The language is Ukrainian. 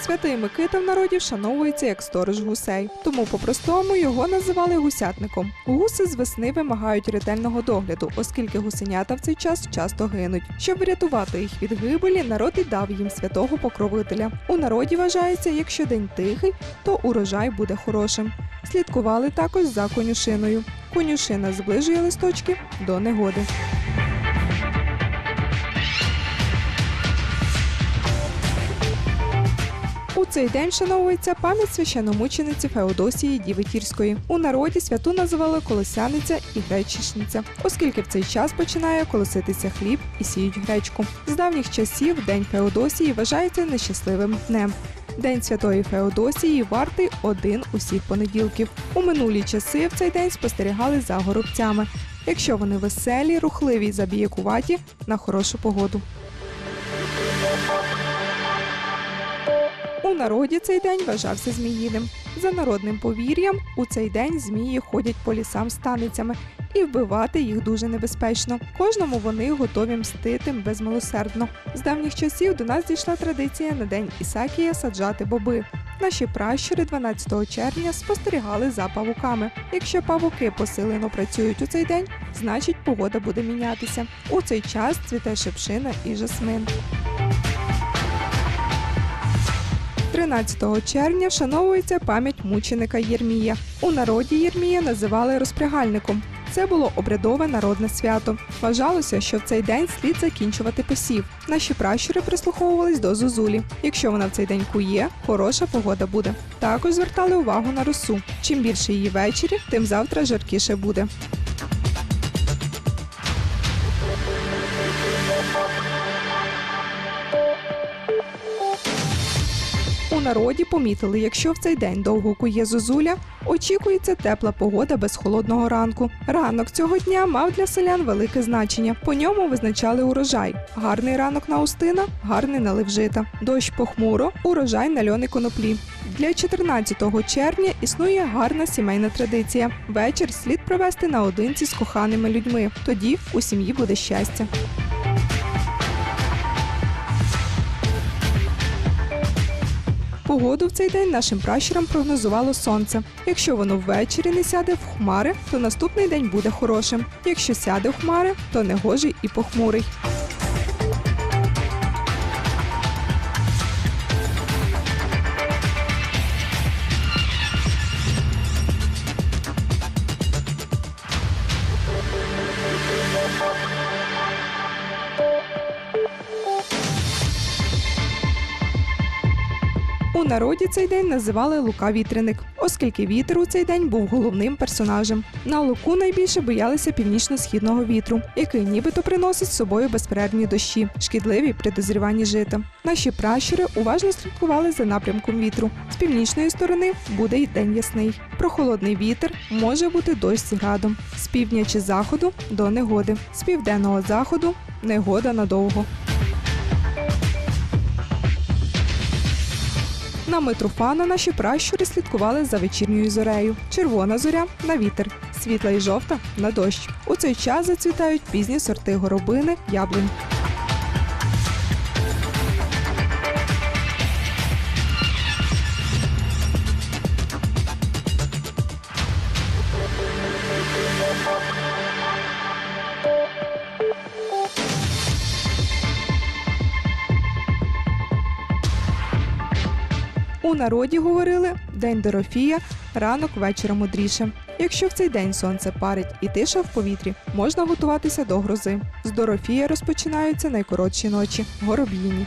Святий Микита в народі вшановується як сторож гусей, тому по-простому його називали гусятником. Гуси з весни вимагають ретельного догляду, оскільки гусенята в цей час часто гинуть. Щоб врятувати їх від гибелі, народ і дав їм святого покровителя. У народі вважається, якщо день тихий, то урожай буде хорошим. Слідкували також за конюшиною. Конюшина зближує листочки до негоди. Цей день вшановується пам'ять священомучениці Феодосії Діви Тірської. У народі святу називали колосяниця і гречишниця, оскільки в цей час починає колоситися хліб і сіють гречку. З давніх часів День Феодосії вважається нещасливим днем. День святої Феодосії вартий один усіх понеділків. У минулі часи в цей день спостерігали за горобцями, якщо вони веселі, рухливі й забіякуваті на хорошу погоду. У народі цей день вважався зміїним. За народним повір'ям, у цей день змії ходять по лісам станицями, і вбивати їх дуже небезпечно. Кожному вони готові мстити безмилосердно. З давніх часів до нас дійшла традиція на день Ісакія саджати боби. Наші пращури 12 червня спостерігали за павуками. Якщо павуки посилено працюють у цей день, значить погода буде мінятися. У цей час цвіте шипшина і жасмин. 13 червня вшановується пам'ять мученика Єрмія. У народі Єрмія називали розпрягальником. Це було обрядове народне свято. Вважалося, що в цей день слід закінчувати посів. Наші пращури прислуховувались до зозулі. Якщо вона в цей день кує, хороша погода буде. Також звертали увагу на росу. Чим більше її ввечері, тим завтра жаркіше буде. Народі помітили, якщо в цей день довго кує зозуля, очікується тепла погода без холодного ранку. Ранок цього дня мав для селян велике значення. По ньому визначали урожай. Гарний ранок на устина, гарний налив жита. Дощ похмуро, урожай на льони коноплі. Для 14 червня існує гарна сімейна традиція. Вечір слід провести наодинці з коханими людьми. Тоді у сім'ї буде щастя. Погоду в цей день нашим пращурам прогнозувало сонце. Якщо воно ввечері не сяде в хмари, то наступний день буде хорошим. Якщо сяде в хмари, то негожий і похмурий. У народі цей день називали Лука Вітряник, оскільки вітер у цей день був головним персонажем. На Луку найбільше боялися північно-східного вітру, який нібито приносить з собою безперервні дощі, шкідливі при жита. Наші пращури уважно слідкували за напрямком вітру. З північної сторони буде й день ясний. Прохолодний вітер може бути дощ з градом. З півдня чи заходу до негоди. З південного заходу негода надовго. На Митрофана наші пращури слідкували за вечірньою зорею. Червона зоря на вітер, світла і жовта на дощ. У цей час зацвітають пізні сорти горобини, яблунь. У народі говорили День Дорофія, ранок вечора мудріше. Якщо в цей день сонце парить і тиша в повітрі, можна готуватися до грози. З Дорофія розпочинаються найкоротші ночі гороб'їні.